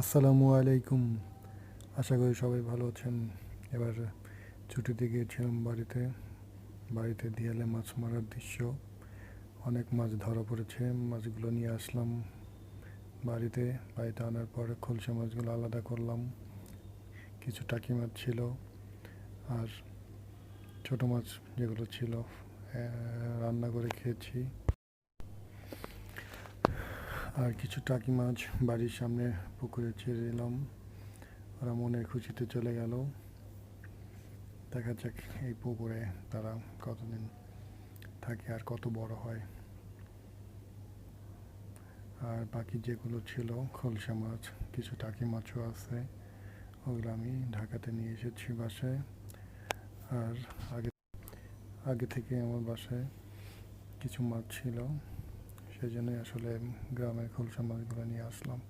আসসালামু আলাইকুম। আশা করি সবাই ভালো আছেন। এবার ছুটিতে গিয়েছিলাম বাড়িতে। বাড়িতে দিয়ালে মাছ মারার দৃশ্য। অনেক মাছ ধরা পড়েছে। মাছগুলো নিয়ে আসলাম বাড়িতে। বাড়িতে আনার পরে খলসা মাছগুলো আলাদা করলাম। কিছু টাকি মাছ ছিল আর ছোট মাছ যেগুলো ছিল রান্না করে খেয়েছি। আর কিছু টাকি মাছ বাড়ির সামনে পুকুরে ছেড়ে দিলাম ওরা মনের খুশিতে চলে গেল। দেখা যাক এই পুকুরে তারা কতদিন থাকে আর কত বড় হয়। আর বাকি যেগুলো ছিল, খলসা মাছ, কিছু টাকি মাছও আছে, ওগুলো আমি ঢাকাতে নিয়ে এসেছি বাসায়। আর আগে আগে থেকে আমার বাসায় কিছু মাছ ছিল। সেই জন্যই আসলে গ্রামের খোলসা মাছগুলো নিয়ে আসলাম।